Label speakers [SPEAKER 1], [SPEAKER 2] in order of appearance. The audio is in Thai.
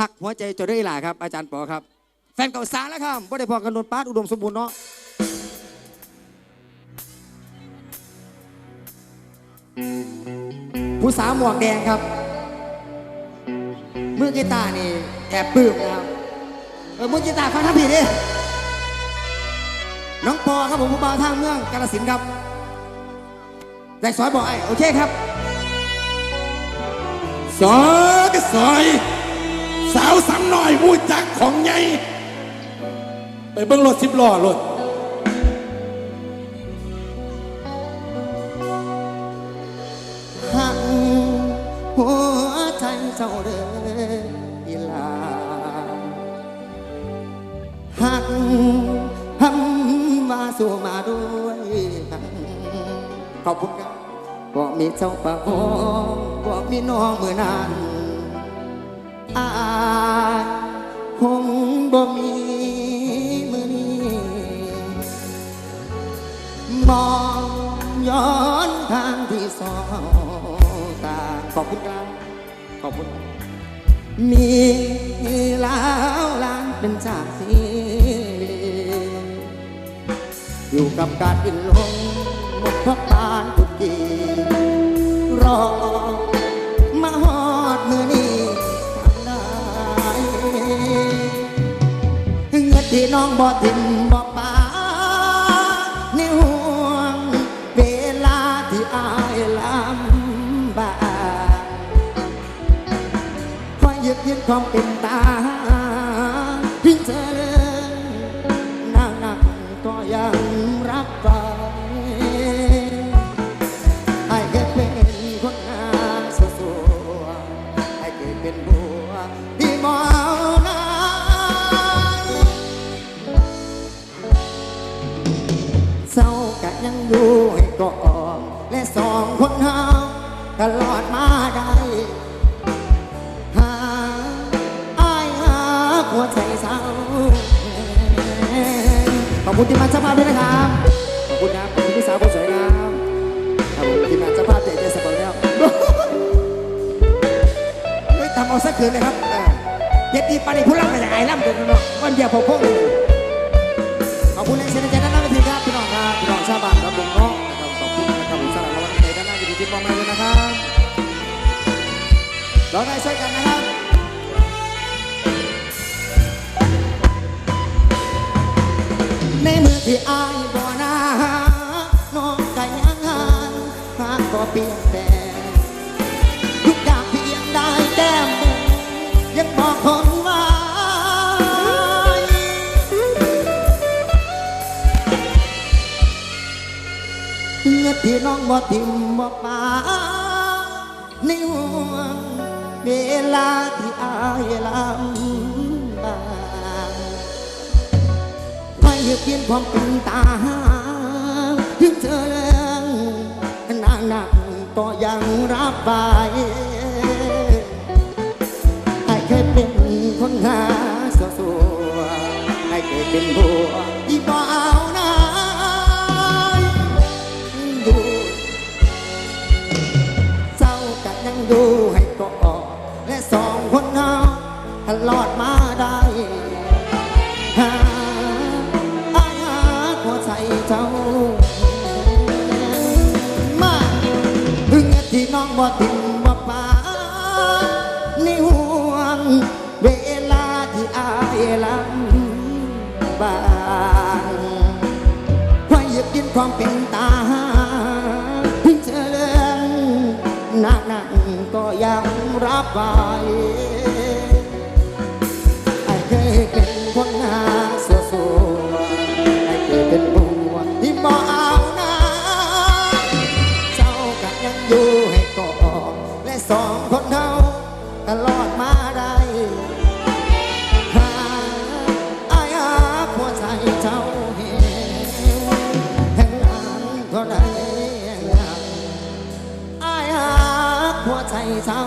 [SPEAKER 1] หักหัวใจจะได้หล่ะครับ อาจารย์ปอครับ แฟนเก่าสาแล้วครับบ่ได้พอกันโดนปาดอุดมสมบูรณ์เนาะผู้สาวหมวกแดงครับ มือกีตาร์นี่แอบปลื้มนะครับเออมือกีตาร์ฟังท่าผิดดิน้องปอครับผมผู้บ่าวทางเมืองกาฬสินธุ์ครับแต่สอยบอกไอ้โอเคครับ
[SPEAKER 2] ซอยก็ซอย สาวสำน้อยมูจักของไงไปเบิ้งรถสิบล้อรถ
[SPEAKER 1] หักหัวใจเจ้าเด้ออีลาหักทำมาสู่มาด้วยขอบคุณครับบอกมีเจ้าปากหอมบอกมีน้องเมื่อนาน อายคงบ่มีมือนี้มองย้อนทางที่สองตาขอบคุณครับขอบคุณมีแล้วล้านเป็นชาติที่อยู่กับการกินลงหมดพักบานทุกทีรอ ที่น้องบ่ทิมบ่ปาในห่วงเวลาที่อายลำบากคอยยึดยืนความเป็นตา ยังอยู่ให้ก่อนและสองคนเฮาตลอดมาได้หาอายหาหัวใจเศร้าขอบคุณที่มาสภาพด้วยนะครับขอบคุณครับขอบคุณพี่สาวคนสวยครับครับผมที่มงานสภาพเจ๊เจ๊สปอร์ตแล้วเฮ้ยทำเอาสักคืนเลยครับเย็ดดีปานิผู้ล่ำมาจากไอ้ล่ำตัวเนาะวันเดียวผมพงข เราได้ช่วยกันนะครับในเมื่อที่อายบ่นาน้องก็ยังหานหากก็เปลี่ยนแปลงทุกอย่างเพียงได้แต้มบุญยังบอกคนว่าเงือที่น้องบ่ทิมบ่ปาในห่วง เวลาที่อายลำบากไม่เพียนความเป็นตาถึงเธอแล้วนางนักก็ยังรับไป ที่น้องบ่ทิ้งบ่ป่านนห่วงเวลาที่อายลำบากเพราะยึดยินความเป็นตาพิงเธอเรื่องหนักหนักก็ยังรับไว้ สองคนเท่าตลอดมาได้หาอายหาหัวใจเจ้าเห็นแห่งนั้นก็ได้แห่งนั้นอายหาหัวใจเจ้า